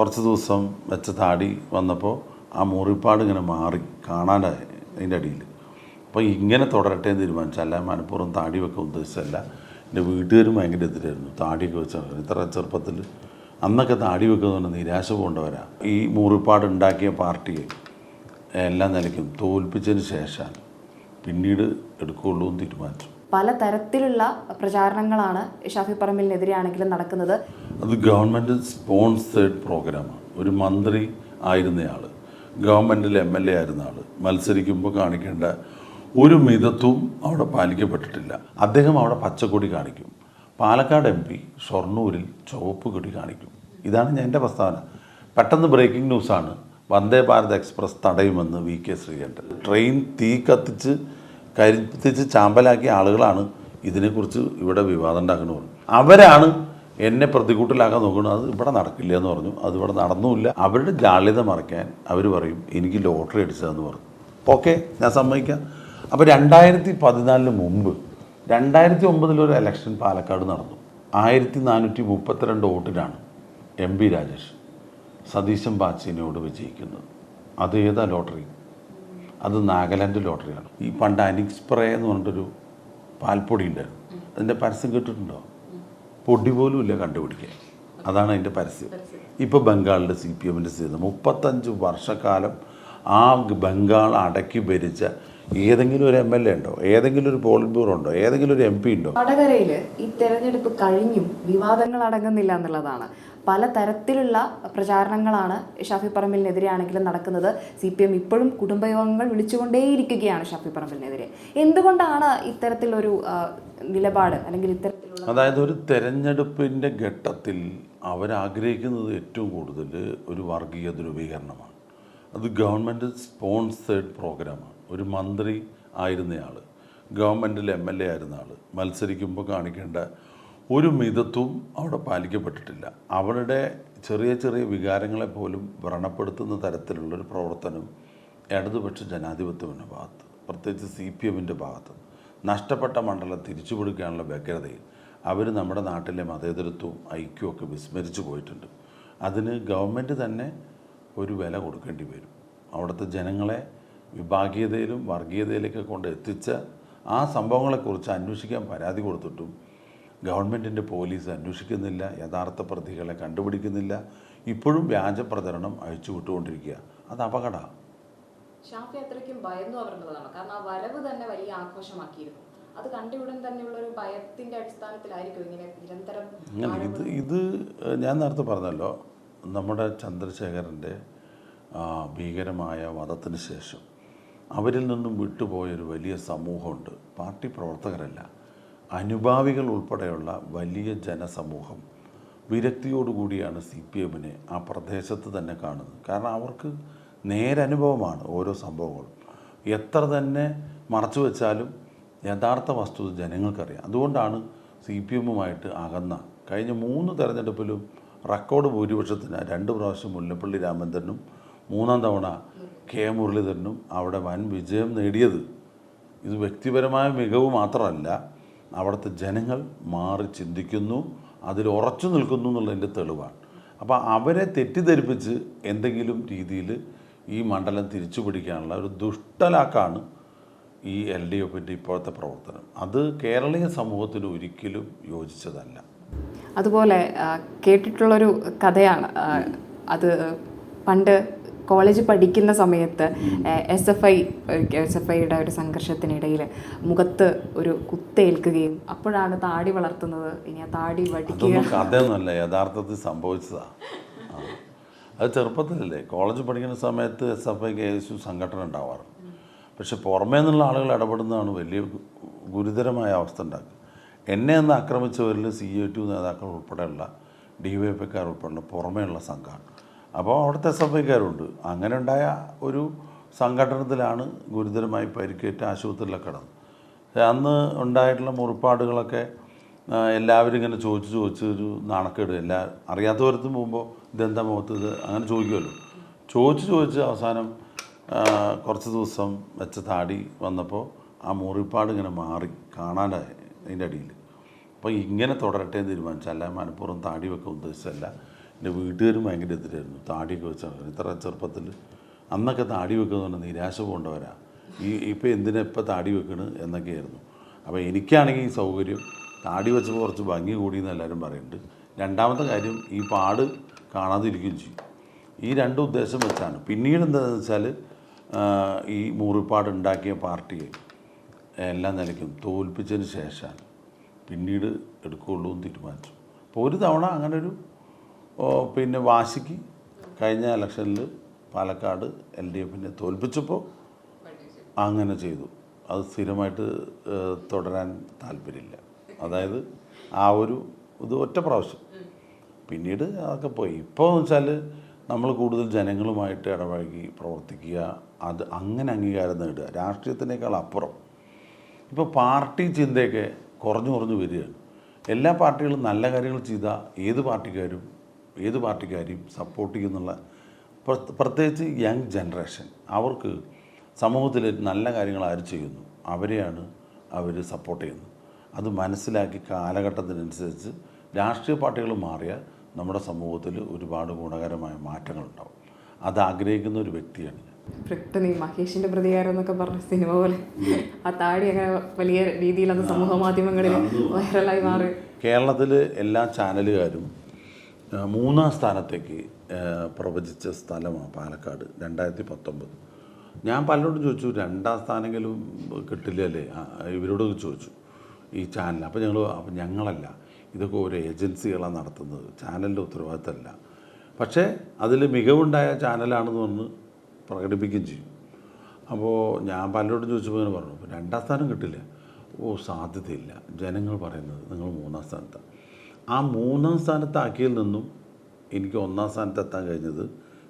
കുറച്ച് ദിവസം വെച്ച താടി വന്നപ്പോൾ ആ മുറിപ്പാട് ഇങ്ങനെ മാറി കാണാനായി അതിന്റെ അടിയിൽ. അപ്പോൾ ഇങ്ങനെ തുടരട്ടെ എന്ന് തീരുമാനിച്ചു. അല്ല മനഃപൂർവം താടി വെക്കാൻ ഉദ്ദേശിച്ചല്ല എന്റെ വീട്ടുകാരും ഭയങ്കര എതിരായിരുന്നു. താടിയൊക്കെ വെച്ചാൽ ഇത്ര ചെറുപ്പത്തിൽ അന്നൊക്കെ താടി വെക്കുന്ന പറഞ്ഞാൽ നിരാശ പോകേണ്ടവരാ. ഈ മുറിപ്പാട് ഉണ്ടാക്കിയ പാർട്ടിയെ എല്ലാ നിലയ്ക്കും തോൽപ്പിച്ചതിന് ശേഷം പിന്നീട് എടുക്കുകയുള്ളൂ എന്ന് തീരുമാനിച്ചു. പല തരത്തിലുള്ള പ്രചാരണങ്ങളാണ് ഷാഫി പറമ്പിലിനെതിരെയാണെങ്കിലും നടക്കുന്നത്. അത് ഗവൺമെന്റ് സ്പോൺസേഡ് പ്രോഗ്രാമാണ്. ഒരു മന്ത്രി ആയിരുന്നയാൾ ഗവൺമെന്റിൽ എം എൽ എ ആയിരുന്ന ആൾ മത്സരിക്കുമ്പോൾ കാണിക്കേണ്ട ഒരു മിതത്വവും അവിടെ പാലിക്കപ്പെട്ടിട്ടില്ല. അദ്ദേഹം അവിടെ പച്ചക്കൊടി കാണിക്കും. പാലക്കാട് എം പി ഷൊർണൂരിൽ ചുവപ്പ് കൊടി കാണിക്കും. ഇതാണ് ഞാൻ എന്റെ പ്രസ്താവന. പെട്ടെന്ന് ബ്രേക്കിംഗ് ന്യൂസാണ് വന്ദേ ഭാരത് എക്സ്പ്രസ് തടയുമെന്ന് വി കെ ശ്രീകണ്ഠൻ. ട്രെയിൻ തീ കത്തിച്ച് കരിത്തിച്ച് ചാമ്പലാക്കിയ ആളുകളാണ് ഇതിനെക്കുറിച്ച് ഇവിടെ വിവാദം ഉണ്ടാക്കുന്നത് പറഞ്ഞു അവരാണ് എന്നെ പ്രതികൂട്ടിലാക്കാൻ നോക്കുന്നത്. അത് ഇവിടെ നടക്കില്ല എന്ന് പറഞ്ഞു. അത് ഇവിടെ നടന്നുമില്ല. അവരുടെ ജാള്യത മറയ്ക്കാൻ അവർ പറയും എനിക്ക് ലോട്ടറി അടിച്ചതെന്ന് പറഞ്ഞു. ഓക്കെ ഞാൻ സമ്മതിക്കാം. അപ്പോൾ രണ്ടായിരത്തി പതിനാലിന് മുമ്പ് രണ്ടായിരത്തി ഒമ്പതിലൊരു ഇലക്ഷൻ പാലക്കാട് നടന്നു. ആയിരത്തി നാനൂറ്റി മുപ്പത്തിരണ്ട് വോട്ടിനാണ് എം പി രാജേഷ് സതീശൻ ബാച്ചിനോട് വിജയിക്കുന്നത്. അത് ഏതാ ലോട്ടറി? അത് നാഗാലാൻഡ് ലോട്ടറിയാണ് ഈ പണ്ട് അനിക് സ്പ്രേ എന്ന് പറഞ്ഞിട്ടൊരു പാൽപ്പൊടി ഉണ്ടായിരുന്നു. അതിന്റെ പരസ്യം കേട്ടിട്ടുണ്ടോ? പൊടി പോലും ഇല്ല കണ്ടുപിടിക്കാൻ. അതാണ് അതിന്റെ പരസ്യം. ഇപ്പോൾ ബംഗാളിന്റെ സി പി എമ്മിന്റെ സ്ഥിതി മുപ്പത്തഞ്ച് വർഷക്കാലം ആ ബംഗാൾ അടക്കി ഭരിച്ച ഏതെങ്കിലും ഒരു എം എൽ എ ഉണ്ടോ? ഏതെങ്കിലും ഒരു പോളിറ്റ് ബ്യൂറോ ഉണ്ടോ? ഏതെങ്കിലും ഒരു എം പി ഉണ്ടോ? വടകരയിൽ ഈ തെരഞ്ഞെടുപ്പ് കഴിഞ്ഞും വിവാദങ്ങൾ അടങ്ങുന്നില്ല എന്നുള്ളതാണ്. പല തരത്തിലുള്ള പ്രചാരണങ്ങളാണ് ഷാഫി പറമ്പിലിനെതിരെയാണെങ്കിലും നടക്കുന്നത്. സി പി എം ഇപ്പോഴും കുടുംബയോഗങ്ങൾ വിളിച്ചുകൊണ്ടേയിരിക്കുകയാണ് ഷാഫി പറമ്പിലിനെതിരെ എന്തുകൊണ്ടാണ് ഇത്തരത്തിലൊരു നിലപാട് അല്ലെങ്കിൽ ഇത്തരത്തിലുള്ള അതായത് ഒരു തെരഞ്ഞെടുപ്പിന്റെ ഘട്ടത്തിൽ അവരാഗ്രഹിക്കുന്നത് ഏറ്റവും കൂടുതൽ ഒരു വർഗീയ ധ്രുവീകരണമാണ്. അത് ഗവൺമെന്റ് സ്പോൺസേഡ് പ്രോഗ്രാമാണ്. ഒരു മന്ത്രി ആയിരുന്നയാൾ ഗവൺമെന്റിൽ എം എൽ എ ആയിരുന്ന ആൾ മത്സരിക്കുമ്പോൾ കാണിക്കേണ്ട ഒരു മിതത്വവും അവിടെ പാലിക്കപ്പെട്ടിട്ടില്ല. അവരുടെ ചെറിയ ചെറിയ വികാരങ്ങളെ പോലും വ്രണപ്പെടുത്തുന്ന തരത്തിലുള്ളൊരു പ്രവർത്തനം ഇടതുപക്ഷ ജനാധിപത്യത്തിന്റെ ഭാഗത്ത് പ്രത്യേകിച്ച് സി പി എമ്മിന്റെ ഭാഗത്ത് നഷ്ടപ്പെട്ട മണ്ഡലം തിരിച്ചു കൊടുക്കാനുള്ള വ്യഗ്രതയിൽ അവർ നമ്മുടെ നാട്ടിലെ മതേതരത്വവും ഐക്യവും ഒക്കെ വിസ്മരിച്ചു പോയിട്ടുണ്ട്. അതിന് ഗവൺമെന്റ് തന്നെ ഒരു വില കൊടുക്കേണ്ടി വരും. അവിടുത്തെ ജനങ്ങളെ വിഭാഗീയതയിലും വർഗീയതയിലേക്ക് കൊണ്ട് എത്തിച്ച ആ സംഭവങ്ങളെക്കുറിച്ച് അന്വേഷിക്കാൻ പരാതി കൊടുത്തിട്ടും ഗവൺമെന്റിന്റെ പോലീസ് അന്വേഷിക്കുന്നില്ല യഥാർത്ഥ പ്രതികളെ കണ്ടുപിടിക്കുന്നില്ല. ഇപ്പോഴും വ്യാജ പ്രചരണം അഴിച്ചു വിട്ടുകൊണ്ടിരിക്കുക. അത് അപകടമാണ് ഷാഫി അത്രയ്ക്കും ഭയന്നു അവരുന്നതാണ് കാരണം ആ വരവ് തന്നെ വലിയ ആഘോഷമാക്കിയിരുന്നു. അത് കണ്ടയുടൻ തന്നെയുള്ള ഒരു ഭയത്തിന്റെ അടിസ്ഥാനത്തിലായിരിക്കും ഇങ്ങനെ നിരന്തരം ഇത് ഇത് ഞാൻ നേരത്തെ പറഞ്ഞല്ലോ. നമ്മുടെ ചന്ദ്രശേഖരന്റെ ഭീകരമായ വധത്തിന് ശേഷം അവരിൽ നിന്നും വിട്ടുപോയൊരു വലിയ സമൂഹമുണ്ട്. പാർട്ടി പ്രവർത്തകരല്ല. അനുഭാവികൾ ഉൾപ്പെടെയുള്ള വലിയ ജനസമൂഹം വിരക്തിയോടുകൂടിയാണ് സി പി എമ്മിനെ ആ പ്രദേശത്ത് തന്നെ കാണുന്നത്. കാരണം അവർക്ക് നേരനുഭവമാണ് ഓരോ സംഭവങ്ങളും. എത്ര തന്നെ മറച്ചു വെച്ചാലും യഥാർത്ഥ വസ്തുത ജനങ്ങൾക്കറിയാം. അതുകൊണ്ടാണ് സി പി എമ്മുമായിട്ട് അകന്ന കഴിഞ്ഞ മൂന്ന് തെരഞ്ഞെടുപ്പിലും റെക്കോർഡ് ഭൂരിപക്ഷത്തിന് രണ്ട് പ്രാവശ്യം മുല്ലപ്പള്ളി രാമചന്ദ്രനും മൂന്നാം തവണ കെ മുരളീധരനും അവിടെ വൻ വിജയം നേടിയത്. ഇത് വ്യക്തിപരമായ മികവ് മാത്രമല്ല അവിടുത്തെ ജനങ്ങൾ മാറി ചിന്തിക്കുന്നു അതിൽ ഉറച്ചു നിൽക്കുന്നു എന്നുള്ളതിന്റെ തെളിവാണ്. അപ്പോൾ അവരെ തെറ്റിദ്ധരിപ്പിച്ച് എന്തെങ്കിലും രീതിയിൽ ഈ മണ്ഡലം തിരിച്ചു പിടിക്കാനുള്ള ഒരു ദുഷ്ടലാക്കാണ് ഈ എൽ ഡി എഫിന്റെ ഇപ്പോഴത്തെ പ്രവർത്തനം. അത് കേരളീയ സമൂഹത്തിന് ഒരിക്കലും യോജിച്ചതല്ല. അതുപോലെ കേട്ടിട്ടുള്ളൊരു കഥയാണ് അത് പണ്ട് കോളേജ് പഠിക്കുന്ന സമയത്ത് S F I S F ഐയുടെ ഒരു സംഘർഷത്തിനിടയിൽ മുഖത്ത് ഒരു കുത്തേൽക്കുകയും അപ്പോഴാണ് താടി വളർത്തുന്നത്. ഇനി ആ താടി വടിക്കുക. അതേന്നല്ല കഥയൊന്നുമല്ല യഥാർത്ഥത്തിൽ സംഭവിച്ചതാണ്. അത് ചെറുപ്പത്തിലല്ലേ കോളേജ് പഠിക്കുന്ന സമയത്ത് S F I K S U സംഘടന ഉണ്ടാവാറ്. പക്ഷെ പുറമേ നിന്നുള്ള ആളുകൾ ഇടപെടുന്നതാണ് വലിയ ഗുരുതരമായ അവസ്ഥ ഉണ്ടാക്കുക. എന്നെ അന്ന് ആക്രമിച്ചവരിൽ സി എ ടു നേതാക്കൾ ഉൾപ്പെടെയുള്ള ഡി വൈ എഫ് ഐക്കാർ ഉൾപ്പെടെയുള്ള പുറമേയുള്ള സംഘമാണ് അപ്പോൾ അവിടുത്തെ എസ് എഫ് ഐക്കാരുണ്ട് അങ്ങനെ ഉണ്ടായ ഒരു സംഘടനത്തിലാണ് ഗുരുതരമായി പരിക്കേറ്റ് ആശുപത്രിയിലൊക്കെ കിടന്നത്. അന്ന് ഉണ്ടായിട്ടുള്ള മുറിപ്പാടുകളൊക്കെ എല്ലാവരും ഇങ്ങനെ ചോദിച്ച് ചോദിച്ച് ഒരു നാണക്കേട്. എല്ലാ അറിയാത്തവരത്തും പോകുമ്പോൾ ഇതെന്താ മുഖത്ത് ഇത് അങ്ങനെ ചോദിക്കുമല്ലോ. ചോദിച്ച് ചോദിച്ച് അവസാനം കുറച്ച് ദിവസം വെച്ച താടി വന്നപ്പോൾ ആ മുറിപ്പാട് ഇങ്ങനെ മാറി കാണാനായി അതിന്റെ അടിയിൽ. അപ്പോൾ ഇങ്ങനെ തുടരട്ടെ എന്ന് തീരുമാനിച്ചു അല്ല മനഃപൂർവം താടി വെക്കാൻ ഉദ്ദേശിച്ചല്ല എന്റെ വീട്ടുകാരും ഭയങ്കര എതിരായിരുന്നു. താടിയൊക്കെ വെച്ചാൽ ഇത്ര ചെറുപ്പത്തിൽ അന്നൊക്കെ താടി വെക്കുന്നത് പറഞ്ഞാൽ നിരാശ പോകേണ്ടവരാ ഈ ഇപ്പോൾ എന്തിനാ ഇപ്പം താടി വെക്കണ് എന്നൊക്കെയായിരുന്നു. അപ്പോൾ എനിക്കാണെങ്കിൽ ഈ സൗകര്യം താടി വെച്ചപ്പോൾ കുറച്ച് ഭംഗി കൂടി എന്ന് എല്ലാവരും പറയുന്നുണ്ട്. രണ്ടാമത്തെ കാര്യം ഈ പാട് കാണാതിരിക്കുകയും ചെയ്യും. ഈ രണ്ട് ഉദ്ദേശം വെച്ചാണ്. പിന്നീട് എന്താണെന്ന് വെച്ചാൽ ഈ മൂറിപ്പാട് ഉണ്ടാക്കിയ പാർട്ടിയെ എല്ലാം നിലയ്ക്കും തോൽപ്പിച്ചതിന് ശേഷമാണ് പിന്നീട് എടുക്കുകയുള്ളൂ എന്ന് തീരുമാനിച്ചു. അപ്പോൾ ഒരു തവണ അങ്ങനെ ഒരു പിന്നെ വാശിക്ക് കഴിഞ്ഞ ഇലക്ഷനിൽ പാലക്കാട് എൽ ഡി എഫിനെ തോൽപ്പിച്ചപ്പോൾ അങ്ങനെ ചെയ്തു. അത് സ്ഥിരമായിട്ട് തുടരാൻ താല്പര്യമില്ല. അതായത് ആ ഒരു ഇത് ഒറ്റ പ്രാവശ്യം. പിന്നീട് അതൊക്കെ പോയി. ഇപ്പോൾ എന്ന് വെച്ചാൽ നമ്മൾ കൂടുതൽ ജനങ്ങളുമായിട്ട് ഇടപഴകി പ്രവർത്തിക്കുക അത് അങ്ങനെ അംഗീകാരം നേടുക രാഷ്ട്രീയത്തിനേക്കാൾ അപ്പുറം. ഇപ്പോൾ പാർട്ടി ചിന്തയൊക്കെ കുറഞ്ഞു കുറഞ്ഞു വരികയാണ് എല്ലാ പാർട്ടികളും നല്ല കാര്യങ്ങൾ ചെയ്താൽ ഏത് പാർട്ടിക്കാരും ഏത് പാർട്ടിക്കാരെയും സപ്പോർട്ട് ചെയ്യുന്നുള്ള പ്ര- പ്രത്യേകിച്ച് യങ് ജനറേഷൻ അവർക്ക് സമൂഹത്തിൽ നല്ല കാര്യങ്ങൾ ആര് ചെയ്യുന്നു അവരെയാണ് അവർ സപ്പോർട്ട് ചെയ്യുന്നത്. അത് മനസ്സിലാക്കി കാലഘട്ടത്തിനനുസരിച്ച് രാഷ്ട്രീയ പാർട്ടികൾ മാറിയാൽ നമ്മുടെ സമൂഹത്തിൽ ഒരുപാട് ഗുണകരമായ മാറ്റങ്ങളുണ്ടാവും അത് ആഗ്രഹിക്കുന്ന ഒരു വ്യക്തിയാണ് പെട്ടെന്ന് മഹേഷിന്റെ പ്രതികാരം എന്നൊക്കെ പറഞ്ഞ സിനിമ പോലെ. ആ താടി അങ്ങനെ വലിയ രീതിയിൽ അത് സമൂഹ മാധ്യമങ്ങളിൽ വൈറലായി മാറി. കേരളത്തിൽ എല്ലാ ചാനലുകാരും മൂന്നാം സ്ഥാനത്തേക്ക് പ്രവചിച്ച സ്ഥലമാണ് പാലക്കാട് രണ്ടായിരത്തി പത്തൊമ്പത് ഞാൻ പലരോടും ചോദിച്ചു രണ്ടാം സ്ഥാനമെങ്കിലും കിട്ടില്ലല്ലേ? അല്ലേ ഇവരോടൊക്കെ ചോദിച്ചു ഈ ചാനൽ അപ്പോൾ ഞങ്ങൾ അപ്പം ഞങ്ങളല്ല ഇതൊക്കെ ഒരു ഏജൻസികളാണ് നടത്തുന്നത് ചാനലിന്റെ ഉത്തരവാദിത്തമല്ല. പക്ഷേ അതിൽ മികവുണ്ടായ ചാനലാണെന്ന് പറഞ്ഞ് പ്രകടിപ്പിക്കുകയും ചെയ്യും. അപ്പോൾ ഞാൻ പലരോടും ചോദിച്ചപ്പോൾ ഇങ്ങനെ പറഞ്ഞു "അപ്പോൾ രണ്ടാം സ്ഥാനം കിട്ടില്ല. ഓ സാധ്യതയില്ല. ജനങ്ങൾ പറയുന്നത് നിങ്ങൾ മൂന്നാം സ്ഥാനത്താണ് ആ മൂന്നാം സ്ഥാനത്താക്കിയിൽ നിന്നും എനിക്ക് ഒന്നാം സ്ഥാനത്ത് എത്താൻ കഴിഞ്ഞത്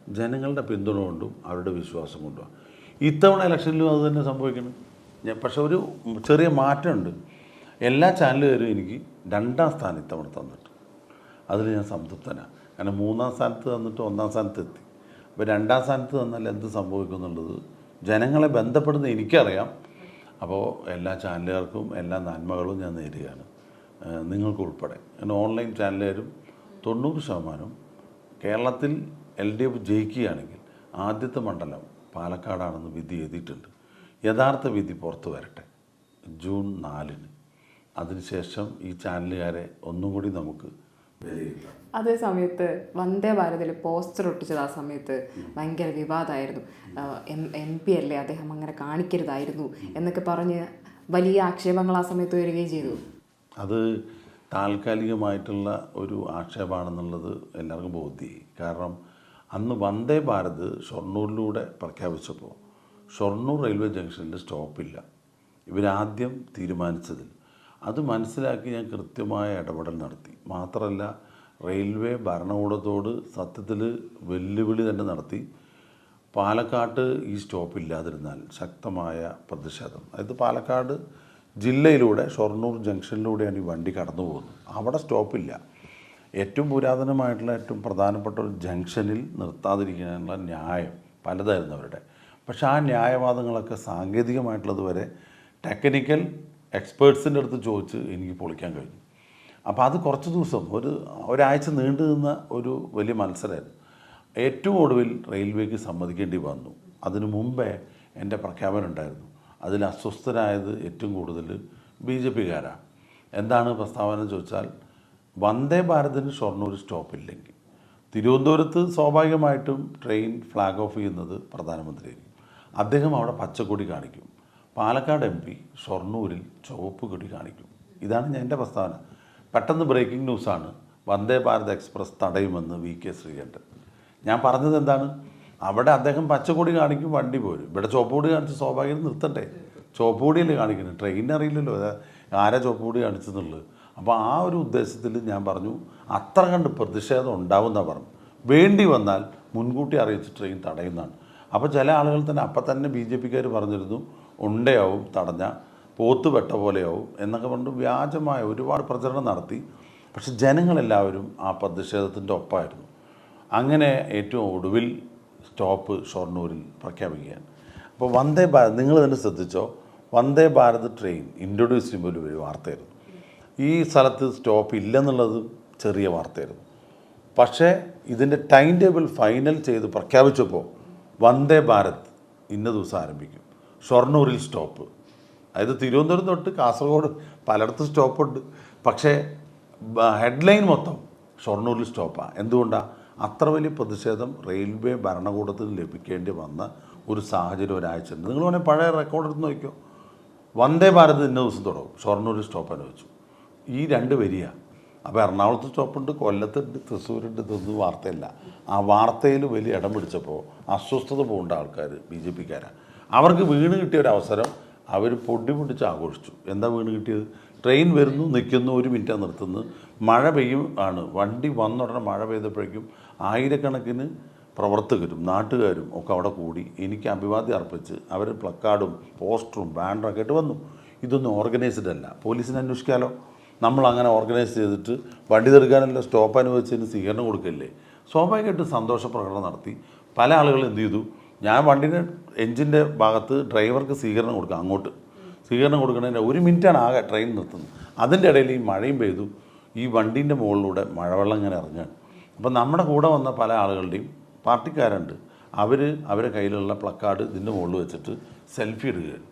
ജനങ്ങളുടെ പിന്തുണ കൊണ്ടും അവരുടെ വിശ്വാസം കൊണ്ടുമാണ് ഇത്തവണ ഇലക്ഷനിലും അത് തന്നെ സംഭവിക്കണം ഞാൻ പക്ഷെ ഒരു ചെറിയ മാറ്റമുണ്ട്. എല്ലാ ചാനലുകാരും എനിക്ക് രണ്ടാം സ്ഥാനം ഇത്തവണ തന്നിട്ട് അതിൽ ഞാൻ സംതൃപ്തനാണ് കാരണം മൂന്നാം സ്ഥാനത്ത് തന്നിട്ട് ഒന്നാം സ്ഥാനത്ത് എത്തി അപ്പോൾ രണ്ടാം സ്ഥാനത്ത് തന്നാൽ എന്ത് സംഭവിക്കും എന്നുള്ളത് ജനങ്ങളെ ബന്ധപ്പെടുന്ന എനിക്കറിയാം. അപ്പോൾ എല്ലാ ചാനലുകാർക്കും എല്ലാ നന്മകളും ഞാൻ നേരുകയാണ്. നിങ്ങൾക്കുൾപ്പെടെ. അങ്ങനെ ഓൺലൈൻ ചാനലുകാരും തൊണ്ണൂറ് ശതമാനം കേരളത്തിൽ എൽ ഡി എഫ് ജയിക്കുകയാണെങ്കിൽ ആദ്യത്തെ മണ്ഡലം പാലക്കാടാണെന്ന് വിധി എഴുതിയിട്ടുണ്ട്. യഥാർത്ഥ വിധി പുറത്തു വരട്ടെ. ജൂൺ നാലിന്. അതിനുശേഷം ഈ ചാനലുകാരെ ഒന്നും കൂടി നമുക്ക് അതേ സമയത്ത് വന്ദേ ഭാരതിൽ പോസ്റ്റർ ഒട്ടിച്ചത് ആ സമയത്ത് ഭയങ്കര വിവാദമായിരുന്നു എം എം പി അല്ലേ അദ്ദേഹം അങ്ങനെ കാണിക്കരുതായിരുന്നു എന്നൊക്കെ പറഞ്ഞ് വലിയ ആക്ഷേപങ്ങൾ ആ സമയത്ത് വരികയും ചെയ്തു. അത് താൽക്കാലികമായിട്ടുള്ള ഒരു ആക്ഷേപമാണെന്നുള്ളത് എല്ലാവർക്കും ബോധ്യമായി കാരണം അന്ന് വന്ദേ ഭാരത് ഷൊർണൂരിലൂടെ പ്രഖ്യാപിച്ചപ്പോൾ ഷൊർണൂർ റെയിൽവേ ജംഗ്ഷനിൽ സ്റ്റോപ്പില്ല. ഇവരാദ്യം തീരുമാനിച്ചതിൽ അത് മനസ്സിലാക്കി ഞാൻ കൃത്യമായ ഇടപെടൽ നടത്തി. മാത്രമല്ല റെയിൽവേ ഭരണകൂടത്തോട് സത്യത്തിൽ വെല്ലുവിളി തന്നെ നടത്തി. പാലക്കാട്ട് ഈ സ്റ്റോപ്പ് ഇല്ലാതിരുന്നാൽ ശക്തമായ പ്രതിഷേധം. അതായത് പാലക്കാട് ജില്ലയിലൂടെ ഷൊർണൂർ ജംഗ്ഷനിലൂടെയാണ് ഈ വണ്ടി കടന്നു പോകുന്നത്. അവിടെ സ്റ്റോപ്പില്ല ഏറ്റവും പുരാതനമായിട്ടുള്ള ഏറ്റവും പ്രധാനപ്പെട്ട ഒരു ജംഗ്ഷനിൽ നിർത്താതിരിക്കാനുള്ള ന്യായം പലതായിരുന്നു അവരുടെ. പക്ഷേ ആ ന്യായവാദങ്ങളൊക്കെ സാങ്കേതികമായിട്ടുള്ളത് വരെ ടെക്നിക്കൽ എക്സ്പേർട്സിന്റെ അടുത്ത് ചോദിച്ച് എനിക്ക് പൊളിക്കാൻ കഴിഞ്ഞു. അപ്പോൾ അത് കുറച്ച് ദിവസം ഒരു ഒരാഴ്ച നീണ്ടു നിന്ന ഒരു വലിയ മത്സരമായിരുന്നു ഏറ്റവും ഒടുവിൽ റെയിൽവേക്ക് സമ്മതിക്കേണ്ടി വന്നു. അതിനു മുമ്പേ എന്റെ പ്രഖ്യാപനം ഉണ്ടായിരുന്നു. അതിൽ അസ്വസ്ഥരായത് ഏറ്റവും കൂടുതൽ ബി ജെ പിക്കാരാണ് എന്താണ് പ്രസ്താവന ചോദിച്ചാൽ വന്ദേ ഭാരതിന് ഷൊർണൂർ സ്റ്റോപ്പില്ലെങ്കിൽ. തിരുവനന്തപുരത്ത് സ്വാഭാവികമായിട്ടും ട്രെയിൻ ഫ്ലാഗ് ഓഫ് ചെയ്യുന്നത് പ്രധാനമന്ത്രിയായിരിക്കും. അദ്ദേഹം അവിടെ പച്ചക്കൊടി കാണിക്കും. പാലക്കാട് എം പി ഷൊർണൂരിൽ ചുവപ്പ് കൊടി കാണിക്കും. ഇതാണ് ഞാൻ എന്റെ പ്രസ്താവന. പെട്ടെന്ന് ബ്രേക്കിംഗ് ന്യൂസാണ് വന്ദേ ഭാരത് എക്സ്പ്രസ് തടയുമെന്ന് വി കെ ശ്രീകണ്ഠൻ. ഞാൻ പറഞ്ഞത് എന്താണ്? അവിടെ അദ്ദേഹം പച്ചക്കൊടി കാണിക്കും വണ്ടി പോരും. ഇവിടെ ചുവപ്പ് കൊടി കാണിച്ച് സ്വാഭാവികം നിർത്തണ്ടേ? ചുവപ്പ് കൊടിയല്ലേ കാണിക്കുന്നത്? ട്രെയിൻ അറിയില്ലല്ലോ. ആരാ ചുവപ്പ് കൊടി കാണിച്ചെന്നുള്ളത്? അപ്പോൾ ആ ഒരു ഉദ്ദേശത്തിൽ ഞാൻ പറഞ്ഞു അത്ര കണ്ട് പ്രതിഷേധം ഉണ്ടാവുന്ന പറഞ്ഞു വേണ്ടി വന്നാൽ മുൻകൂട്ടി അറിയിച്ച് ട്രെയിൻ തടയുന്നതാണ്. അപ്പോൾ ചില ആളുകൾ തന്നെ അപ്പം തന്നെ ബി ജെ പിക്കാർ പറഞ്ഞിരുന്നു ഉണ്ടയാവും തടഞ്ഞ പോത്ത് വെട്ട പോലെയാവും എന്നൊക്കെ പറഞ്ഞു വ്യാജമായ ഒരുപാട് പ്രചരണം നടത്തി. പക്ഷെ ജനങ്ങളെല്ലാവരും ആ പ്രതിഷേധത്തിന്റെ ഒപ്പമായിരുന്നു അങ്ങനെ ഏറ്റവും ഒടുവിൽ സ്റ്റോപ്പ് ഷൊർണൂരിൽ പ്രഖ്യാപിക്കുകയാണ്. അപ്പോൾ വന്ദേ ഭാരത് നിങ്ങൾ തന്നെ ശ്രദ്ധിച്ചോ? വന്ദേ ഭാരത് ട്രെയിൻ ഇൻട്രൊഡ്യൂസ് ചെയ്യുമ്പോൾ ഒരു വാർത്തയായിരുന്നു. ഈ സ്ഥലത്ത് സ്റ്റോപ്പ് ഇല്ലെന്നുള്ളത് ചെറിയ വാർത്തയായിരുന്നു. പക്ഷേ ഇതിന്റെ ടൈം ടേബിൾ ഫൈനൽ ചെയ്ത് പ്രഖ്യാപിച്ചപ്പോൾ വന്ദേ ഭാരത് ഇന്ന ദിവസം ആരംഭിക്കും. ഷൊർണൂരിൽ സ്റ്റോപ്പ്. അതായത് തിരുവനന്തപുരം തൊട്ട് കാസർഗോഡ് പലയിടത്തും സ്റ്റോപ്പുണ്ട്. പക്ഷേ ഹെഡ്ലൈൻ മൊത്തം ഷൊർണൂരിൽ സ്റ്റോപ്പാണ് എന്തുകൊണ്ടാണ് അത്ര വലിയ പ്രതിഷേധം റെയിൽവേ ഭരണകൂടത്തിന് ലഭിക്കേണ്ടി വന്ന ഒരു സാഹചര്യം ഒരാഴ്ച ഉണ്ട്. നിങ്ങൾ വേണേൽ പഴയ റെക്കോർഡ് എടുത്ത് നോക്കിയോ വന്ദേ ഭാരത് ഇന്ന ദിവസം തുടങ്ങും. ഷൊർണൂരിൽ സ്റ്റോപ്പ് അനുവദിച്ചു. ഈ രണ്ട് വരിക അപ്പോൾ എറണാകുളത്ത് സ്റ്റോപ്പുണ്ട് കൊല്ലത്തുണ്ട് തൃശ്ശൂരുണ്ട് ഇതൊന്നും വാർത്തയില്ല. ആ വാർത്തയിൽ വലിയ ഇടം പിടിച്ചപ്പോൾ അസ്വസ്ഥത പോകേണ്ട ആൾക്കാർ ബി ജെ പിക്കാരാണ് അവർക്ക് വീണ് കിട്ടിയ ഒരു അവസരം അവർ പൊടി പൊടിച്ച് ആഘോഷിച്ചു. എന്താ വീണ് കിട്ടിയത്? ട്രെയിൻ വരുന്നു നിൽക്കുന്നു ഒരു മിനിറ്റാണ് നിർത്തുന്നു. മഴ പെയ്യും ആണ്. വണ്ടി വന്നുടനെ മഴ പെയ്തപ്പോഴേക്കും ആയിരക്കണക്കിന് പ്രവർത്തകരും നാട്ടുകാരും ഒക്കെ അവിടെ കൂടി എനിക്ക് അഭിവാദ്യം അർപ്പിച്ച് അവർ പ്ലക്കാർഡും പോസ്റ്ററും ബാനറും ഒക്കെ ആയിട്ട് വന്നു. ഇതൊന്നും ഓർഗനൈസ്ഡ് അല്ല. പോലീസിനെ അന്വേഷിക്കാമല്ലോ നമ്മൾ അങ്ങനെ ഓർഗനൈസ് ചെയ്തിട്ട് വണ്ടി തീർക്കാനല്ല സ്റ്റോപ്പ് അനുവദിച്ചതിന് സ്വീകരണം കൊടുക്കില്ലേ? സ്വാഭാവികമായിട്ടും സന്തോഷ പ്രകടനം നടത്തി. പല ആളുകളും എന്ത് ചെയ്തു? ഞാൻ വണ്ടിന്റെ എഞ്ചിന്റെ ഭാഗത്ത് ഡ്രൈവർക്ക് സ്വീകരണം കൊടുക്കാം അങ്ങോട്ട്. സ്വീകരണം കൊടുക്കുന്നതിന്റെ ഒരു മിനിറ്റാണ് ആകെ ട്രെയിൻ നിർത്തുന്നത്. അതിന്റെ ഇടയിൽ ഈ മഴയും പെയ്തു. ഈ വണ്ടീന്റെ മുകളിലൂടെ മഴവെള്ളം ഇങ്ങനെ ഇറങ്ങുകയാണ് അപ്പം നമ്മുടെ കൂടെ വന്ന പല ആളുകളുടെയും പാർട്ടിക്കാരുണ്ട്. അവർ അവരെ കയ്യിലുള്ള പ്ലക്കാർഡ് ഇതിന്റെ മുകളിൽ വെച്ചിട്ട് സെൽഫി എടുക്കുകയാണ്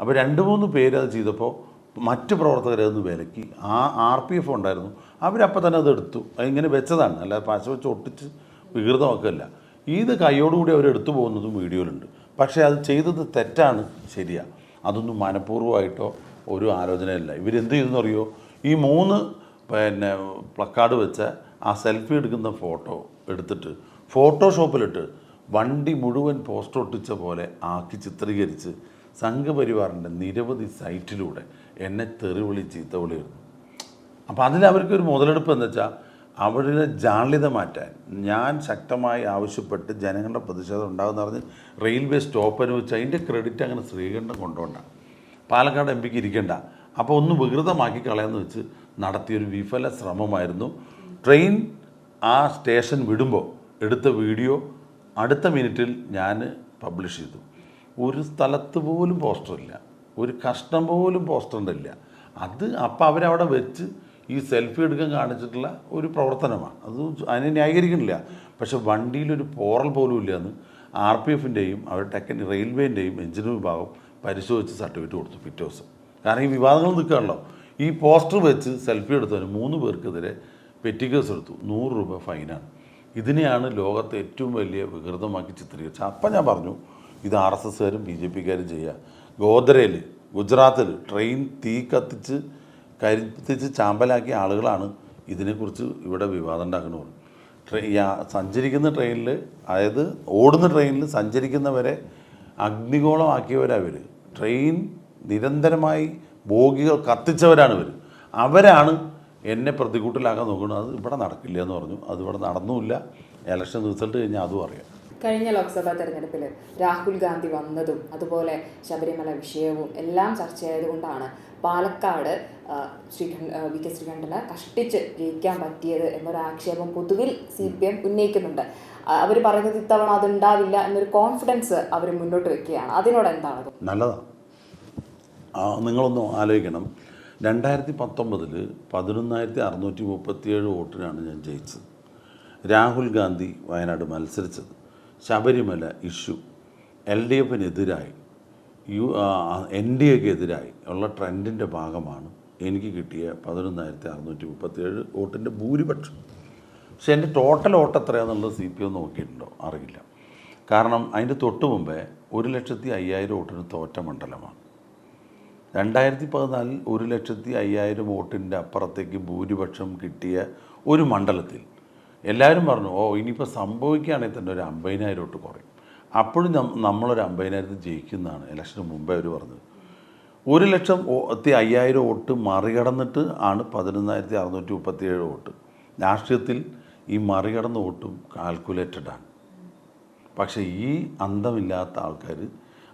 അപ്പോൾ രണ്ട് മൂന്ന് പേര് അത് ചെയ്തപ്പോൾ മറ്റ് പ്രവർത്തകരെ ഒന്ന് വിലക്കി. ആ ആർ പി എഫ് ഉണ്ടായിരുന്നു. അവരപ്പോൾ തന്നെ അത് എടുത്തു. അതിങ്ങനെ വെച്ചതാണ്. അല്ലാതെ പശ വെച്ച് ഒട്ടിച്ച് വികൃതമൊക്കെയല്ല ഇത് കൈയോടുകൂടി അവർ എടുത്തു പോകുന്നതും വീഡിയോയിലുണ്ട്. പക്ഷേ അത് ചെയ്തത് തെറ്റാണ് ശരിയാണ് അതൊന്നും മനഃപൂർവമായിട്ടോ ഒരു ആലോചനയല്ല. ഇവരെന്ത് ചെയ്തെന്ന് അറിയോ ഈ മൂന്ന് പിന്നെ പ്ലക്കാർഡ് വെച്ച ആ സെൽഫി എടുക്കുന്ന ഫോട്ടോ എടുത്തിട്ട് ഫോട്ടോഷോപ്പിലിട്ട് വണ്ടി മുഴുവൻ പോസ്റ്റർ ഒട്ടിച്ച പോലെ ആക്കി ചിത്രീകരിച്ച് സംഘപരിവാറിന്റെ നിരവധി സൈറ്റിലൂടെ എന്നെ തെറിവിളി ചീത്തവിളിയിരുന്നു അപ്പോൾ അതിലവർക്കൊരു മുതലെടുപ്പ് എന്ന് വെച്ചാൽ അവരുടെ ജാള്യത മാറ്റാൻ ഞാൻ ശക്തമായി ആവശ്യപ്പെട്ട് ജനങ്ങളുടെ പ്രതിഷേധം ഉണ്ടാകുന്ന പറഞ്ഞ് റെയിൽവേ സ്റ്റോപ്പ് അനുവദിച്ച് അതിന്റെ ക്രെഡിറ്റ് അങ്ങനെ ശ്രീകണ്ഠം കൊണ്ടുപോകണ്ട. പാലക്കാട് എം പിക്ക് ഇരിക്കേണ്ട. അപ്പോൾ ഒന്ന് വികൃതമാക്കി കളയാന്ന് വെച്ച് നടത്തിയൊരു വിഫല ശ്രമമായിരുന്നു. ട്രെയിൻ ആ സ്റ്റേഷൻ വിടുമ്പോൾ എടുത്ത വീഡിയോ അടുത്ത മിനിറ്റിൽ ഞാൻ പബ്ലിഷ് ചെയ്തു. ഒരു സ്ഥലത്ത് പോലും പോസ്റ്ററില്ല. ഒരു കഷ്ണം പോലും പോസ്റ്ററിന്റെ ഇല്ല അത് അപ്പോൾ അവരവിടെ വെച്ച് ഈ സെൽഫി എടുക്കാൻ കാണിച്ചിട്ടുള്ള ഒരു പ്രവർത്തനമാണ്. അത് അതിനെ ന്യായീകരിക്കുന്നില്ല. പക്ഷെ വണ്ടിയിലൊരു പോറൽ പോലും ഇല്ലയെന്ന് ആർ പി എഫിന്റെയും അവരുടെ ടെക്കൻ റെയിൽവേന്റെയും എഞ്ചിനീയർ വിഭാഗം പരിശോധിച്ച് സർട്ടിഫിക്കറ്റ് കൊടുത്തു പിറ്റേ ദിവസം. കാരണം ഈ വിവാദങ്ങൾ നിൽക്കുകയാണല്ലോ. ഈ പോസ്റ്റർ വെച്ച് സെൽഫി എടുത്തവന് മൂന്ന് പേർക്കെതിരെ പെറ്റി കേസ് എടുത്തു. നൂറ് രൂപ ഫൈനാണ് ഇതിനെയാണ് ലോകത്തെ ഏറ്റവും വലിയ വികൃതമാക്കി ചിത്രീകരിച്ചത്. അപ്പം ഞാൻ പറഞ്ഞു ഇത് ആർ എസ് എസ്സുകാരും ബി ജെ പിക്കാരും ചെയ്യുക. ഗോദ്രയിൽ ഗുജറാത്തിൽ ട്രെയിൻ തീ കത്തിച്ച് കരിത്തിച്ച് ചാമ്പലാക്കിയ ആളുകളാണ് ഇതിനെക്കുറിച്ച് ഇവിടെ വിവാദം ഉണ്ടാക്കുന്നത്. ട്രെയിൻ സഞ്ചരിക്കുന്ന ട്രെയിനിൽ അതായത് ഓടുന്ന ട്രെയിനിൽ സഞ്ചരിക്കുന്നവരെ അഗ്നിഗോളമാക്കിയവരാണ് ഇവർ ട്രെയിൻ നിരന്തരമായി ബോഗികൾ കത്തിച്ചവരാണ് ഇവർ അവരാണ് എന്നെ പ്രതികൂട്ടിലാക്കാൻ നോക്കുന്നത്. അത് ഇവിടെ നടക്കില്ല എന്ന് പറഞ്ഞു. അത് ഇവിടെ നടന്നുമില്ല. ഇലക്ഷൻ റിസൾട്ട് കഴിഞ്ഞാൽ അതും അറിയാം. കഴിഞ്ഞ ലോക്സഭാ തെരഞ്ഞെടുപ്പിൽ രാഹുൽ ഗാന്ധി വന്നതും അതുപോലെ ശബരിമല വിഷയവും എല്ലാം ചർച്ചയായതുകൊണ്ടാണ് പാലക്കാട് ശ്രീകണ്ഠ വി കെ ശ്രീകണ്ഠന് കഷ്ടിച്ച് ജയിക്കാൻ പറ്റിയത് എന്നൊരു ആക്ഷേപം പൊതുവിൽ സി പി എം ഉന്നയിക്കുന്നുണ്ട്. അവർ പറയുന്നത് ഇത്തവണ അതുണ്ടാവില്ല എന്നൊരു കോൺഫിഡൻസ് അവർ മുന്നോട്ട് വെക്കുകയാണ്. അതിനോട് എന്താണ്? നല്ലതാണ് നിങ്ങളൊന്ന് ആലോചിക്കണം. രണ്ടായിരത്തി പത്തൊമ്പതിൽ പതിനൊന്നായിരത്തി അറുന്നൂറ്റി മുപ്പത്തിയേഴ് വോട്ടിനാണ് ഞാൻ ജയിച്ചത്. രാഹുൽ ഗാന്ധി വയനാട് മത്സരിച്ചത്. ശബരിമല ഇഷ്യൂ എൽ ഡി എഫിനെതിരായി യു എൻ ഡി എക്കെതിരായി ഉള്ള ട്രെൻഡിന്റെ ഭാഗമാണ് എനിക്ക് കിട്ടിയ പതിനൊന്നായിരത്തി അറുന്നൂറ്റി മുപ്പത്തിയേഴ് വോട്ടിന്റെ ഭൂരിപക്ഷം. പക്ഷേ എന്റെ ടോട്ടൽ വോട്ട് എത്രയാണെന്നുള്ളത് സി പി എം നോക്കിയിട്ടുണ്ടോ? അറിയില്ല. കാരണം അതിന്റെ തൊട്ട് മുമ്പേ ഒരു ലക്ഷത്തി അയ്യായിരം വോട്ടിന് തോറ്റ മണ്ഡലമാണ്. രണ്ടായിരത്തി പതിനാലിൽ ഒരു ലക്ഷത്തി അയ്യായിരം വോട്ടിന്റെ അപ്പുറത്തേക്ക് ഭൂരിപക്ഷം കിട്ടിയ ഒരു മണ്ഡലത്തിൽ എല്ലാവരും പറഞ്ഞു ഓ ഇനിയിപ്പോൾ സംഭവിക്കുകയാണെങ്കിൽ തന്നെ ഒരു അമ്പതിനായിരം വോട്ട് കുറയും. അപ്പോഴും നമ്മളൊരു അമ്പതിനായിരത്തിൽ ജയിക്കുന്നതാണ്. ഇലക്ഷന് മുമ്പേ അവർ പറഞ്ഞത്. ഒരു ലക്ഷം ഒത്തി അയ്യായിരം വോട്ട് മറികടന്നിട്ട് ആണ് പതിനൊന്നായിരത്തി അറുന്നൂറ്റി മുപ്പത്തിയേഴ് വോട്ട്. രാഷ്ട്രീയത്തിൽ ഈ മറികടന്ന വോട്ടും കാൽക്കുലേറ്റഡ് ആണ്. പക്ഷേ ഈ അന്തമില്ലാത്ത ആൾക്കാർ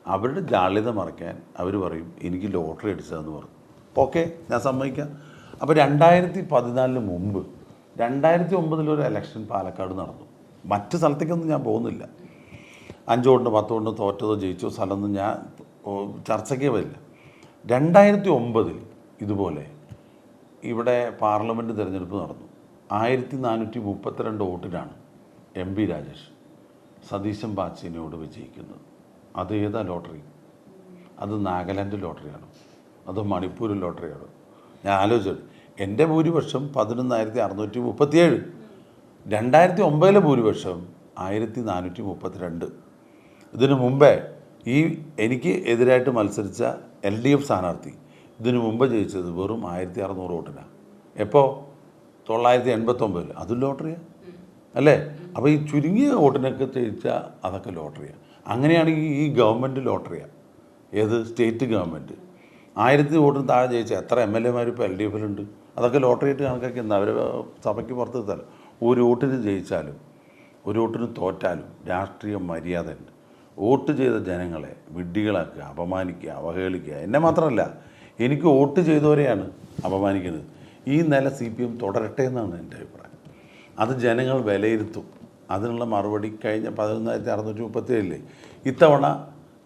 അവരുടെ ജാള്യത മറയ്ക്കാൻ അവർ പറയും എനിക്ക് ലോട്ടറി അടിച്ചതെന്ന് പറഞ്ഞു. ഓക്കെ ഞാൻ സമ്മതിക്കാം. അപ്പോൾ രണ്ടായിരത്തി പതിനാലിന് മുമ്പ് രണ്ടായിരത്തി ഒമ്പതിലൊരു ഇലക്ഷൻ പാലക്കാട് നടന്നു. മറ്റ് സ്ഥലത്തേക്കൊന്നും ഞാൻ പോകുന്നില്ല. അഞ്ചോ കൊണ്ട് പത്തോ കൊണ്ട് തോറ്റതോ ജയിച്ചോ സ്ഥലമൊന്നും ഞാൻ ചർച്ചയ്ക്കേ വരില്ല. രണ്ടായിരത്തി ഒമ്പതിൽ ഇതുപോലെ ഇവിടെ പാർലമെന്റ് തിരഞ്ഞെടുപ്പ് നടന്നു. ആയിരത്തി നാനൂറ്റി മുപ്പത്തിരണ്ട് വോട്ടിനാണ് എം പി രാജേഷ് സതീശൻ ബാച്ചിനോട് വിജയിക്കുന്നത്. അത് ഏതാ ലോട്ടറി? അത് നാഗാലാൻഡ് ലോട്ടറിയാണ്. അത് മണിപ്പൂർ ലോട്ടറിയാണ്. ഞാൻ ആലോചിച്ചത് എന്റെ ഭൂരിപക്ഷം പതിനൊന്നായിരത്തി അറുന്നൂറ്റി മുപ്പത്തിയേഴ് രണ്ടായിരത്തി ഒമ്പതിലെ ഭൂരിപക്ഷം ആയിരത്തി നാനൂറ്റി മുപ്പത്തിരണ്ട് ഇതിനു മുമ്പേ ഈ എനിക്ക് എതിരായിട്ട് മത്സരിച്ച എൽ ഡി എഫ് സ്ഥാനാർത്ഥി ഇതിനു മുമ്പ് ജയിച്ചത് വെറും ആയിരത്തി അറുന്നൂറ് വോട്ടിനാണ് എപ്പോൾ തൊള്ളായിരത്തി എൺപത്തൊമ്പതിൽ അതും ലോട്ടറിയാണ് അല്ലേ? അപ്പോൾ ഈ ചുരുങ്ങിയ വോട്ടിനൊക്കെ ജയിച്ചാൽ അതൊക്കെ ലോട്ടറിയാണ് അങ്ങനെയാണെങ്കിൽ ഈ ഗവൺമെന്റ് ലോട്ടറിയാണ് ഏത് സ്റ്റേറ്റ് ഗവൺമെന്റ് ആയിരത്തി വോട്ടിന് താഴെ ജയിച്ച എത്ര എം എൽ എമാർ ഇപ്പോൾ എൽ ഡി എഫിലുണ്ട്? അതൊക്കെ ലോട്ടറി ആയിട്ട് കണക്കാക്കി അവർ സഭയ്ക്ക് പുറത്ത് നിർത്താലോ ഒരു വോട്ടിന് ജയിച്ചാലും ഒരു വോട്ടിന് തോറ്റാലും രാഷ്ട്രീയ മര്യാദയുണ്ട് വോട്ട് ചെയ്ത ജനങ്ങളെ വിഡ്ഢികളാക്കുക അപമാനിക്കുക അവഹേളിക്കുക. എന്നെ മാത്രമല്ല എനിക്ക് വോട്ട് ചെയ്തവരെയാണ് അപമാനിക്കുന്നത്. ഈ നില സി പി എം തുടരട്ടെ എന്നാണ് എന്റെ അഭിപ്രായം. അത് ജനങ്ങൾ വിലയിരുത്തും. അതിനുള്ള മറുപടി കഴിഞ്ഞ പതിനൊന്നായിരത്തി അറുന്നൂറ്റി മുപ്പത്തി ഏഴിലെ ഇത്തവണ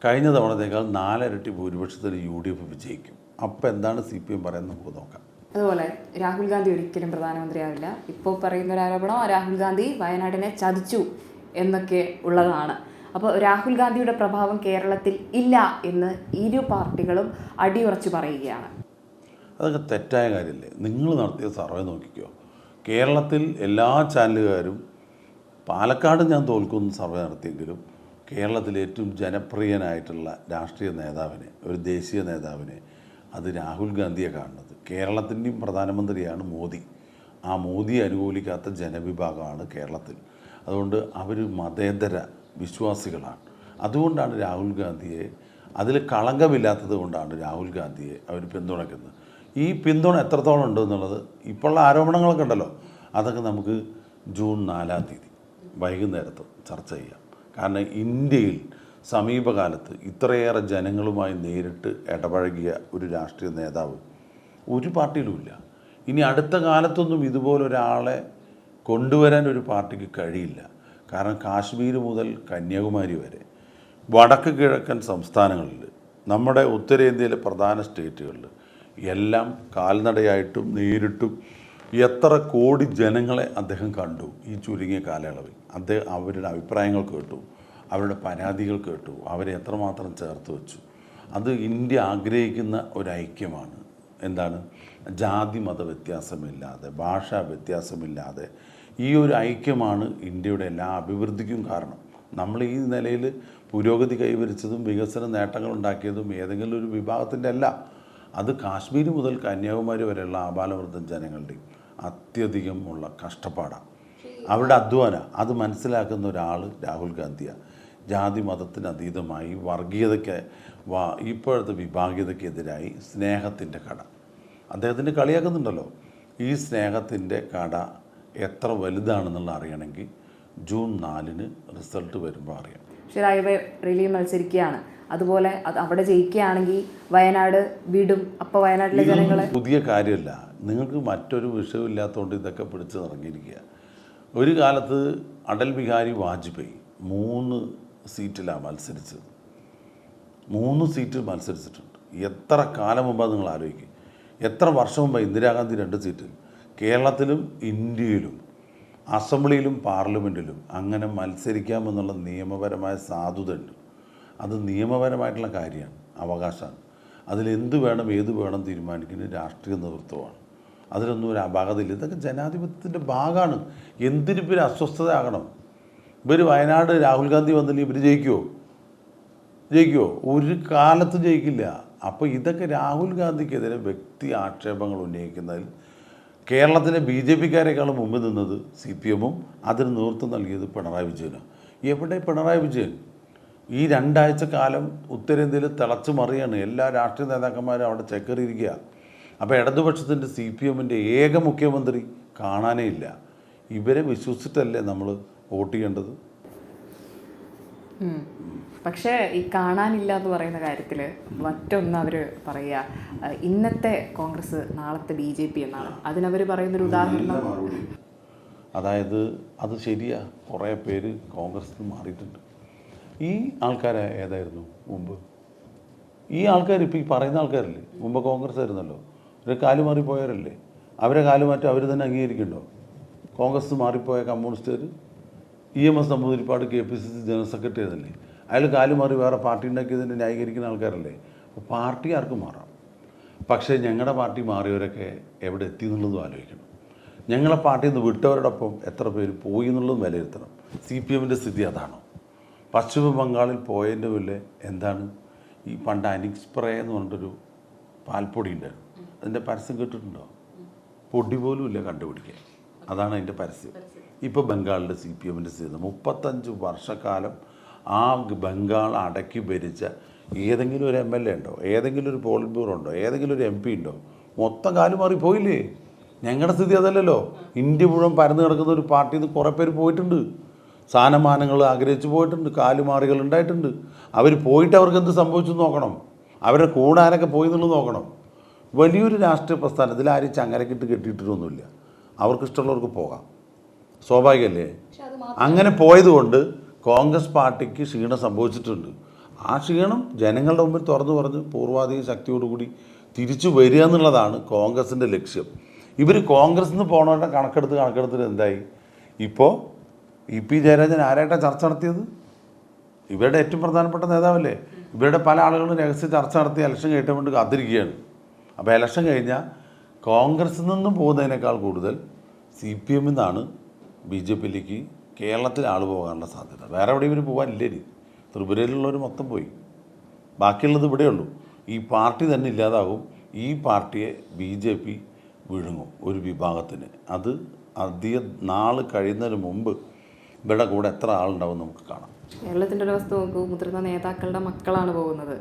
കഴിഞ്ഞ തവണത്തേക്കാൾ നാലരട്ടി ഭൂരിപക്ഷത്തിൽ യു ഡി എഫ് വിജയിക്കും. അപ്പോൾ എന്താണ് സി പി എം പറയുന്നത് നമുക്ക് നോക്കാം. അതുപോലെ രാഹുൽ ഗാന്ധി ഒരിക്കലും പ്രധാനമന്ത്രിയാവില്ല. ഇപ്പോൾ പറയുന്ന ഒരു ആരോപണം രാഹുൽ ഗാന്ധി വയനാടിനെ ചതിച്ചു എന്നൊക്കെ ഉള്ളതാണ്. അപ്പോൾ രാഹുൽ ഗാന്ധിയുടെ പ്രഭാവം കേരളത്തിൽ ഇല്ല എന്ന് ഇരു പാർട്ടികളും അടിയുറച്ചു പറയുകയാണ്. അതൊക്കെ തെറ്റായ കാര്യമല്ലേ? നിങ്ങൾ നടത്തിയ സർവേ നോക്കിക്കോ. കേരളത്തിൽ എല്ലാ ചാനലുകാരും പാലക്കാട് ഞാൻ തോൽക്കുന്ന സർവേ നടത്തിയെങ്കിലും കേരളത്തിലെ ഏറ്റവും ജനപ്രിയനായിട്ടുള്ള രാഷ്ട്രീയ നേതാവിനെ ഒരു ദേശീയ നേതാവിനെ അത് രാഹുൽ ഗാന്ധിയെ കാണുന്നത്. കേരളത്തിന്റെയും പ്രധാനമന്ത്രിയാണ് മോദി. ആ മോദി അനുകൂലിക്കാത്ത ജനവിഭാഗമാണ് കേരളത്തിൽ. അതുകൊണ്ട് അവർ മതേതര വിശ്വാസികളാണ്. അതുകൊണ്ടാണ് രാഹുൽ ഗാന്ധിയെ അതിൽ കളങ്കമില്ലാത്തത് കൊണ്ടാണ് രാഹുൽ ഗാന്ധിയെ അവർ പിന്തുണയ്ക്കുന്നത്. ഈ പിന്തുണ എത്രത്തോളം ഉണ്ട് എന്നുള്ളത് ഇപ്പോഴുള്ള ആരോപണങ്ങളൊക്കെ ഉണ്ടല്ലോ. അതൊക്കെ നമുക്ക് ജൂൺ നാലാം തീയതി വൈകുന്നേരത്ത് ചർച്ച ചെയ്യാം. കാരണം ഇന്ത്യയിൽ സമീപകാലത്ത് ഇത്രയേറെ ജനങ്ങളുമായി നേരിട്ട് ഇടപഴകിയ ഒരു രാഷ്ട്രീയ നേതാവ് ഒരു പാർട്ടിയിലുമില്ല ഇനി അടുത്ത കാലത്തൊന്നും ഇതുപോലൊരാളെ കൊണ്ടുവരാൻ ഒരു പാർട്ടിക്ക് കഴിയില്ല. കാരണം കാശ്മീർ മുതൽ കന്യാകുമാരി വരെ വടക്ക് കിഴക്കൻ സംസ്ഥാനങ്ങളിൽ നമ്മുടെ ഉത്തരേന്ത്യയിലെ പ്രധാന സ്റ്റേറ്റുകളിൽ എല്ലാം കാൽനടയായിട്ടും നേരിട്ടും എത്ര കോടി ജനങ്ങളെ അദ്ദേഹം കണ്ടു ഈ ചുരുങ്ങിയ കാലയളവിൽ. അദ്ദേഹം അവരുടെ അഭിപ്രായങ്ങൾ കേട്ടു അവരുടെ പരാതികൾ കേട്ടു അവരെ എത്രമാത്രം ചേർത്ത് വെച്ചു. അത് ഇന്ത്യ ആഗ്രഹിക്കുന്ന ഒരു ഐക്യമാണ് എന്താണ്? ജാതി മത വ്യത്യാസമില്ലാതെ ഭാഷാ വ്യത്യാസമില്ലാതെ ഈ ഒരു ഐക്യമാണ് ഇന്ത്യയുടെ എല്ലാ അഭിവൃദ്ധിക്കും കാരണം. നമ്മൾ ഈ നിലയിൽ പുരോഗതി കൈവരിച്ചതും വികസന നേട്ടങ്ങൾ ഉണ്ടാക്കിയതും ഏതെങ്കിലും ഒരു വിഭാഗത്തിന്റെ അല്ല. അത് കാശ്മീർ മുതൽ കന്യാകുമാരി വരെയുള്ള ആബാലവൃദ്ധം ജനങ്ങളുടെയും അത്യധികം ഉള്ള കഷ്ടപ്പാടാണ്. അവരുടെ അധ്വാനം അത് മനസ്സിലാക്കുന്ന ഒരാൾ രാഹുൽ ഗാന്ധിയാണ്. ജാതി മതത്തിന് അതീതമായി വർഗീയതയ്ക്ക് ഇപ്പോഴത്തെ വിഭാഗീയതയ്ക്കെതിരായി സ്നേഹത്തിന്റെ കട. അദ്ദേഹത്തിന്റെ കളിയാക്കുന്നുണ്ടല്ലോ. ഈ സ്നേഹത്തിന്റെ കട എത്ര വലുതാണെന്നുള്ള അറിയണമെങ്കിൽ ജൂൺ നാലിന് റിസൾട്ട് വരുമ്പോൾ അറിയാം. ഷിറായിബ് റിലി മത്സരിക്കുകയാണ്. അതുപോലെ അവിടെ ജയിക്കുകയാണെങ്കിൽ വയനാട് വിടും. അപ്പോൾ വയനാട്ടിലെ ജനങ്ങളെ പുതിയ കാര്യമല്ല. നിങ്ങൾക്ക് മറ്റൊരു വിഷയമില്ലാത്തതുകൊണ്ട് ഇതൊക്കെ പിടിച്ച് ഇറങ്ങിയിരിക്കുക ഒരു കാലത്ത് അടൽ ബിഹാരി വാജ്പേയി മൂന്ന് സീറ്റിലാണ് മത്സരിച്ചത്. മൂന്ന് സീറ്റ് മത്സരിച്ചിട്ടുണ്ട്. എത്ര കാലം മുമ്പാണ് നിങ്ങൾ ആലോചിക്കുക എത്ര വർഷം മുമ്പ് ഇന്ദിരാഗാന്ധി രണ്ട് സീറ്റ്? കേരളത്തിലും ഇന്ത്യയിലും അസംബ്ലിയിലും പാർലമെന്റിലും അങ്ങനെ മത്സരിക്കാമെന്നുള്ള നിയമപരമായ സാധുതയുണ്ട്. അത് നിയമപരമായിട്ടുള്ള കാര്യമാണ് അവകാശമാണ്. അതിലെന്ത് വേണം ഏത് വേണം തീരുമാനിക്കുന്നത് രാഷ്ട്രീയ നേതൃത്വമാണ്. അതിലൊന്നും ഒരു അപാകതയില്ല. ഇതൊക്കെ ജനാധിപത്യത്തിന്റെ ഭാഗമാണ്. എന്തിനും ഇവർ അസ്വസ്ഥതയാകണം? ഇവർ വയനാട് രാഹുൽ ഗാന്ധി വന്നില്ലെങ്കിൽ ഇവർ ജയിക്കുമോ ജയിക്കുമോ ഒരു കാലത്തും ജയിക്കില്ല. അപ്പോൾ ഇതൊക്കെ രാഹുൽ ഗാന്ധിക്കെതിരെ വ്യക്തി ആക്ഷേപങ്ങൾ ഉന്നയിക്കുന്നതിൽ കേരളത്തിലെ ബി ജെ പിക്കാരെക്കാളും മുമ്പ് നിന്നത് സി പി എമ്മും അതിന് നേതൃത്വം നൽകിയത് പിണറായി വിജയനാണ്. എവിടെ പിണറായി വിജയൻ? ഈ രണ്ടാഴ്ച കാലം ഉത്തരേന്ത്യയിൽ തിളച്ചു മറിയാണ്. എല്ലാ രാഷ്ട്രീയ നേതാക്കന്മാരും അവിടെ ചെക്കറിയിരിക്കുക. അപ്പോൾ ഇടതുപക്ഷത്തിന്റെ സി പി എമ്മിന്റെ ഏക മുഖ്യമന്ത്രി കാണാനേ ഇല്ല. ഇവരെ വിശ്വസിച്ചിട്ടല്ലേ നമ്മൾ വോട്ട് ചെയ്യേണ്ടത്. പക്ഷേ ഈ കാണാനില്ല എന്ന് പറയുന്ന കാര്യത്തിൽ മറ്റൊന്ന് അവർ പറയുക. ഇന്നത്തെ കോൺഗ്രസ് നാളത്തെ ബി ജെ പി എന്നാണ്. അതിനവർ പറയുന്നൊരു ഉദാഹരണം. അതായത് അത് ശരിയാ. കുറേ പേര് കോൺഗ്രസ് മാറിയിട്ടുണ്ട്. ഈ ആൾക്കാരെ ഏതായിരുന്നു മുമ്പ്? ഈ ആൾക്കാർ ഇപ്പോൾ ഈ പറയുന്ന ആൾക്കാരല്ലേ? മുമ്പ് കോൺഗ്രസ് ആയിരുന്നല്ലോ. ഒരു കാൽ മാറിപ്പോയവരല്ലേ? അവരെ കാൽ മാറ്റി അവർ തന്നെ അംഗീകരിക്കണ്ടോ കോൺഗ്രസ് മാറിപ്പോയ കമ്മ്യൂണിസ്റ്റുകാർ E M S Namboodiripad K P C C general secretary ആയിരുന്നില്ലേ അയാൾ കാലുമാറി വേറെ പാർട്ടി ഉണ്ടാക്കിയതിന്റെ ന്യായീകരിക്കുന്ന ആൾക്കാരല്ലേ? അപ്പോൾ പാർട്ടി ആർക്കും മാറാം? പക്ഷേ ഞങ്ങളുടെ പാർട്ടി മാറിയവരൊക്കെ എവിടെ എത്തി എന്നുള്ളതും ആലോചിക്കണം. ഞങ്ങളെ പാർട്ടിയിൽ നിന്ന് വിട്ടവരോടൊപ്പം എത്ര പേര് പോയി എന്നുള്ളതും വിലയിരുത്തണം. സി പി എമ്മിന്റെ സ്ഥിതി അതാണോ? പശ്ചിമ ബംഗാളിൽ പോയതിന്റെ വല്ല എന്താണ് ഈ പണ്ട് അനിക്സ്പ്രേ എന്ന് പറഞ്ഞിട്ടൊരു പാൽപ്പൊടി ഉണ്ടായിരുന്നു. അതിന്റെ പരസ്യം കേട്ടിട്ടുണ്ടോ? പൊടി പോലും ഇല്ല കണ്ടുപിടിക്കാൻ. അതാണ് അതിന്റെ പരസ്യം. ഇപ്പോൾ ബംഗാളിലെ സി പി എമ്മിന്റെ സ്ഥിതി. മുപ്പത്തഞ്ച് വർഷക്കാലം ആ ബംഗാൾ അടക്കി ഭരിച്ച ഏതെങ്കിലും ഒരു എം എൽ എ ഉണ്ടോ? ഏതെങ്കിലും ഒരു പോളിറ്റ് ബ്യൂറോ ഉണ്ടോ? ഏതെങ്കിലും ഒരു എം പി ഉണ്ടോ? മൊത്തം കാലം മാറി പോയില്ലേ? ഞങ്ങളുടെ സ്ഥിതി അതല്ലല്ലോ. ഇന്ത്യ മുഴുവൻ പരന്നു കിടക്കുന്ന ഒരു പാർട്ടിയിൽ നിന്ന് കുറേ പേര് പോയിട്ടുണ്ട്. സ്ഥാനമാനങ്ങൾ ആഗ്രഹിച്ചു പോയിട്ടുണ്ട്. കാലുമാറികൾ ഉണ്ടായിട്ടുണ്ട്. അവർ പോയിട്ട് അവർക്ക് എന്ത് സംഭവിച്ചു നോക്കണം? അവരുടെ കൂടാനൊക്കെ പോയി എന്നുള്ളത് നോക്കണം. വലിയൊരു രാഷ്ട്രീയ പ്രസ്ഥാനത്തിൽ ആരും ചങ്ങലക്കിട്ട് കെട്ടിയിട്ടൊന്നുമില്ല. അവർക്ക് ഇഷ്ടമുള്ളവർക്ക് പോകാം. സ്വാഭാവികമല്ലേ? അങ്ങനെ പോയതുകൊണ്ട് കോൺഗ്രസ് പാർട്ടിക്ക് ക്ഷീണം സംഭവിച്ചിട്ടുണ്ട്. ആ ക്ഷീണം ജനങ്ങളുടെ മുമ്പിൽ തുറന്നു പറഞ്ഞ് പൂർവാധിക ശക്തിയോടുകൂടി തിരിച്ചു വരിക എന്നുള്ളതാണ് കോൺഗ്രസിന്റെ ലക്ഷ്യം. ഇവർ കോൺഗ്രസ് നിന്ന് പോണവരുടെ കണക്കെടുത്ത് കണക്കെടുത്തിട്ട് എന്തായി? ഇപ്പോൾ ഇ പി ജയരാജൻ ആരായിട്ടാണ് ചർച്ച നടത്തിയത്? ഇവരുടെ ഏറ്റവും പ്രധാനപ്പെട്ട നേതാവല്ലേ? ഇവരുടെ പല ആളുകളും രഹസ്യ ചർച്ച നടത്തി ഇലക്ഷൻ കഴിയാൻ വേണ്ടി കാത്തിരിക്കുകയാണ്. അപ്പോൾ ഇലക്ഷൻ കഴിഞ്ഞാൽ കോൺഗ്രസിൽ നിന്നും പോകുന്നതിനേക്കാൾ കൂടുതൽ സി പി എമ്മിൽ നിന്നാണ് ബി ജെ പിയിലേക്ക് കേരളത്തിൽ ആൾ പോകാനുള്ള സാധ്യത. വേറെ എവിടെ ഇവർ പോകാനില്ല? ത്രിപുരയിലുള്ളവർ മൊത്തം പോയി. ബാക്കിയുള്ളത് ഇവിടെ ഇവിടെയുള്ളൂ ഈ പാർട്ടി തന്നെ ഇല്ലാതാകും. ഈ പാർട്ടിയെ ബി ജെ പി വിഴുങ്ങും ഒരു വിഭാഗത്തിന്. അത് അധിക നാൾ കഴിയുന്നതിന് മുമ്പ് ഇവിടെ കൂടെ എത്ര ആളുണ്ടാവും നമുക്ക് കാണാം. കേരളത്തിന്റെ ഒരു അവസ്ഥ നോക്കൂ. മുതിർന്ന നേതാക്കളുടെ മക്കളാണ് പോകുന്നത്.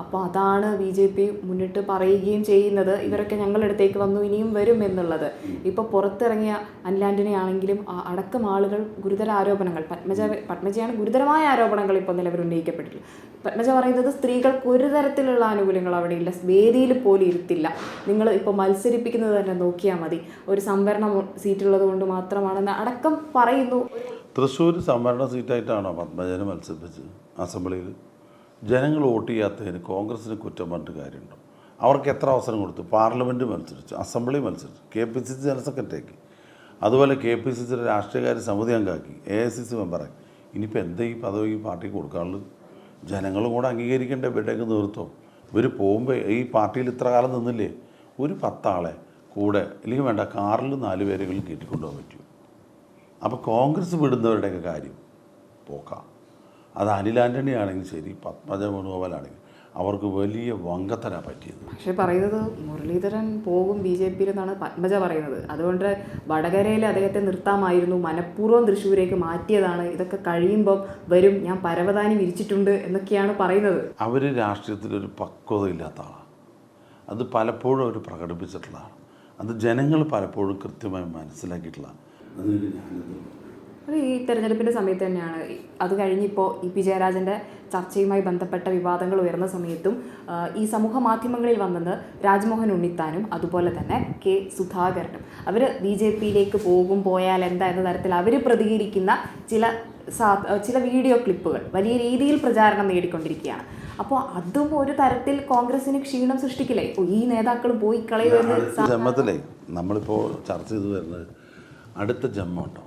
അപ്പോൾ അതാണ് ബി ജെ പി മുന്നിട്ട് പറയുകയും ചെയ്യുന്നത്. ഇവരൊക്കെ ഞങ്ങളുടെ അടുത്തേക്ക് വന്നു ഇനിയും വരും എന്നുള്ളത്. ഇപ്പോൾ പുറത്തിറങ്ങിയ അൻലാൻഡിനെ ആണെങ്കിലും അടക്കം ആളുകൾ ഗുരുതര ആരോപണങ്ങൾ പത്മജ പത്മജയാണ് ഗുരുതരമായ ആരോപണങ്ങൾ ഇപ്പോൾ നിലവിൽ ഉന്നയിക്കപ്പെട്ടിട്ടുള്ളത്. പത്മജ പറയുന്നത് സ്ത്രീകൾക്ക് ഒരു തരത്തിലുള്ള ആനുകൂല്യങ്ങൾ അവിടെ ഇല്ല വേദിയിൽ പോലും ഇരുത്തില്ല. നിങ്ങൾ ഇപ്പോൾ മത്സരിപ്പിക്കുന്നത് തന്നെ നോക്കിയാൽ മതി. ഒരു സംവരണം സീറ്റുള്ളത് കൊണ്ട് മാത്രമാണെന്ന് അടക്കം പറയുന്നു. തൃശ്ശൂർ സംവരണ സീറ്റായിട്ടാണോ പത്മജനെ മത്സരിപ്പിച്ചത്? അസംബ്ലിയിൽ ജനങ്ങൾ വോട്ട് ചെയ്യാത്തതിന് കോൺഗ്രസിന് കുറ്റം പറഞ്ഞിട്ട് കാര്യമുണ്ടോ? അവർക്ക് എത്ര അവസരം കൊടുത്തു? പാർലമെന്റ് മത്സരിച്ചു അസംബ്ലി മത്സരിച്ചു K P C C general സെക്രട്ടറിയാക്കി. അതുപോലെ കെ പി സി സിയുടെ രാഷ്ട്രീയകാര്യ സമിതി അംഗമാക്കി. എ ഐ സി സി മെമ്പറാക്കി. ഇനിയിപ്പോൾ എന്താ ഈ പദവി പാർട്ടിക്ക് കൊടുക്കാനുള്ളത്? ജനങ്ങളും കൂടെ അംഗീകരിക്കേണ്ട? ഇവിടേക്ക് നിർത്തോ ഇവർ പോകുമ്പോൾ ഈ പാർട്ടിയിൽ ഇത്ര കാലം നിന്നില്ലേ? ഒരു പത്താളെ കൂടെ അല്ലെങ്കിൽ വേണ്ട കാറിൽ നാല് പേരെങ്കിലും കയറ്റിക്കൊണ്ടുപോകാൻ പറ്റുമോ? അപ്പോൾ കോൺഗ്രസ് വിടുന്നവരുടെയൊക്കെ കാര്യം പോക്കാം. അത് അനിൽ ആന്റണി ആണെങ്കിൽ ശരി പത്മജ വേണുഗോപാലാണെങ്കിൽ. അവർക്ക് വലിയ വങ്കത്തന പറ്റിയത്. പക്ഷേ പറയുന്നത് മുരളീധരൻ പോകും ബി ജെ പിയിൽ എന്നാണ് പത്മജ പറയുന്നത്. അതുകൊണ്ട് വടകരയിൽ അദ്ദേഹത്തെ നിർത്താമായിരുന്നു മനഃപൂർവം തൃശ്ശൂരേക്ക് മാറ്റിയതാണ്. ഇതൊക്കെ കഴിയുമ്പോൾ വരും ഞാൻ പരവതാനി വിരിച്ചിട്ടുണ്ട് എന്നൊക്കെയാണ് പറയുന്നത്. അവർ രാഷ്ട്രീയത്തിലൊരു പക്വത ഇല്ലാത്ത ആളാണ്. അത് പലപ്പോഴും അവർ പ്രകടിപ്പിച്ചിട്ടുള്ളതാണ്. അത് ജനങ്ങൾ പലപ്പോഴും കൃത്യമായി മനസ്സിലാക്കിയിട്ടുള്ളതാണ്. അതിന് ഞാനത് അത് ഈ തെരഞ്ഞെടുപ്പിന്റെ സമയത്ത് തന്നെയാണ്. അത് കഴിഞ്ഞിപ്പോൾ ഇ പി ജയരാജന്റെ ചർച്ചയുമായി ബന്ധപ്പെട്ട വിവാദങ്ങൾ ഉയർന്ന സമയത്തും ഈ സമൂഹ മാധ്യമങ്ങളിൽ വന്നത് രാജ്മോഹൻ ഉണ്ണിത്താനും അതുപോലെ തന്നെ കെ സുധാകരനും. അവർ ബി ജെ പിയിലേക്ക് പോകും പോയാൽ എന്താ എന്ന തരത്തിൽ അവർ പ്രതികരിക്കുന്ന ചില ചില വീഡിയോ ക്ലിപ്പുകൾ വലിയ രീതിയിൽ പ്രചാരണം നേടിക്കൊണ്ടിരിക്കുകയാണ്. അപ്പോൾ അതും ഒരു തരത്തിൽ കോൺഗ്രസിന് ക്ഷീണം സൃഷ്ടിക്കില്ലേ? ഈ നേതാക്കൾ പോയി കളയുമെന്ന് നമ്മളിപ്പോൾ ചർച്ച ചെയ്തു വരുന്നത് അടുത്ത ജന്മം ഉണ്ടോ?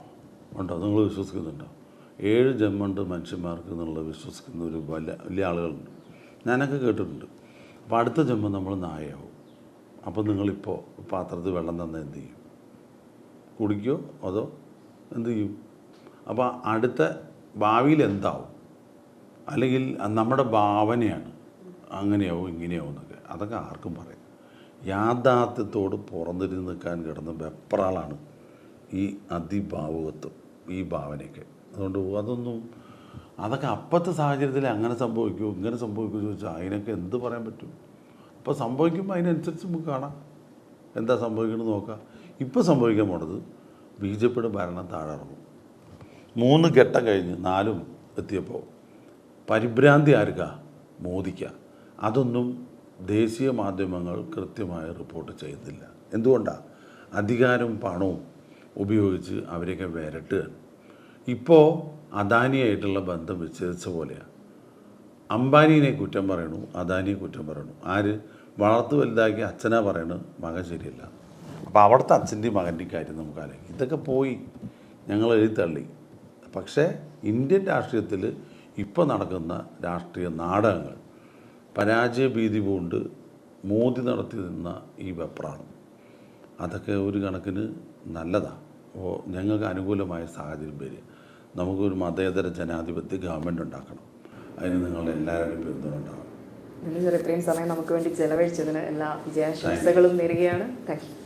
ഉണ്ടോ? നിങ്ങൾ വിശ്വസിക്കുന്നുണ്ടോ? ഏഴ് ജന്മുണ്ട് മനുഷ്യന്മാർക്ക് എന്നുള്ള വിശ്വസിക്കുന്ന ഒരു വലിയ വലിയ ആളുകളുണ്ട്. ഞാനൊക്കെ കേട്ടിട്ടുണ്ട്. അപ്പോൾ അടുത്ത ജന്മം നമ്മൾ നായയാവും. അപ്പോൾ നിങ്ങളിപ്പോൾ പാത്രത്തിൽ വെള്ളം തന്നാൽ എന്ത് ചെയ്യും? കുടിക്കോ അതോ എന്ത് ചെയ്യും? അപ്പോൾ അടുത്ത ഭാവിയിൽ എന്താവും? അല്ലെങ്കിൽ നമ്മുടെ ഭാവനയാണ് അങ്ങനെയാവും ഇങ്ങനെയാവും എന്നൊക്കെ. അതൊക്കെ ആർക്കും പറയാം. യാഥാർത്ഥ്യത്തോട് പുറന്നിരുന്ന് നിൽക്കാൻ കിടന്ന വെപ്രാളാണ് ഈ അതിഭാവുകത്വം. ഈ ഭാവനയൊക്കെ. അതുകൊണ്ട് അതൊന്നും അതൊക്കെ അപ്പോഴത്തെ സാഹചര്യത്തിൽ അങ്ങനെ സംഭവിക്കുമോ ഇങ്ങനെ സംഭവിക്കുമോ ചോദിച്ചാൽ അതിനൊക്കെ എന്ത് പറയാൻ പറ്റും? അപ്പോൾ സംഭവിക്കുമ്പോൾ അതിനനുസരിച്ച് നമുക്ക് കാണാം. എന്താ സംഭവിക്കണമെന്ന് നോക്കാം. ഇപ്പോൾ സംഭവിക്കാൻ പോണത് ബി ജെ പിയുടെ ഭരണം താഴെറങ്ങും മൂന്ന് ഘട്ടം കഴിഞ്ഞ് നാലും എത്തിയപ്പോൾ പരിഭ്രാന്തി ആർക്കാ? മോദിക്ക. അതൊന്നും ദേശീയ മാധ്യമങ്ങൾ കൃത്യമായി റിപ്പോർട്ട് ചെയ്യുന്നില്ല. എന്തുകൊണ്ടാണ് അധികാരവും പണവും ഉപയോഗിച്ച് അവരെയൊക്കെ വരട്ടുക. ഇപ്പോൾ അദാനിയായിട്ടുള്ള ബന്ധം വിച്ഛേദിച്ച പോലെയാണ് അംബാനീനെ കുറ്റം പറയണു അദാനിയെ കുറ്റം പറയണു. ആര്? വളർത്തു വലുതാക്കി അച്ഛനാ പറയണത് മകൻ ശരിയല്ല. അപ്പോൾ അവിടുത്തെ അച്ഛന്റെയും മകന്റെയും കാര്യം നമുക്ക് ആലോചിക്കും ഇതൊക്കെ പോയി ഞങ്ങൾ എഴുതിത്തള്ളി പക്ഷേ ഇന്ത്യൻ രാഷ്ട്രീയത്തിൽ ഇപ്പോൾ നടക്കുന്ന രാഷ്ട്രീയ നാടകങ്ങൾ പരാജയ ഭീതി കൊണ്ട് മോദി നടത്തി നിന്ന ഈ വെപ്രാണം അതൊക്കെ ഒരു കണക്കിന് നല്ലതാണ് അപ്പോൾ ഞങ്ങൾക്ക് അനുകൂലമായ സാഹചര്യം വരിക. നമുക്കൊരു മതേതര ജനാധിപത്യ ഗവൺമെന്റ് ഉണ്ടാക്കണം. അതിന് നിങ്ങളുടെ എല്ലാവരുടെയും പിന്തുണ ഉണ്ടാവണം. സാർ ഇത്രയും സമയം നമുക്ക് വേണ്ടി ചെലവഴിച്ചതിന് എല്ലാ വിജയാശംസകളും നേരുകയാണ്. Thank you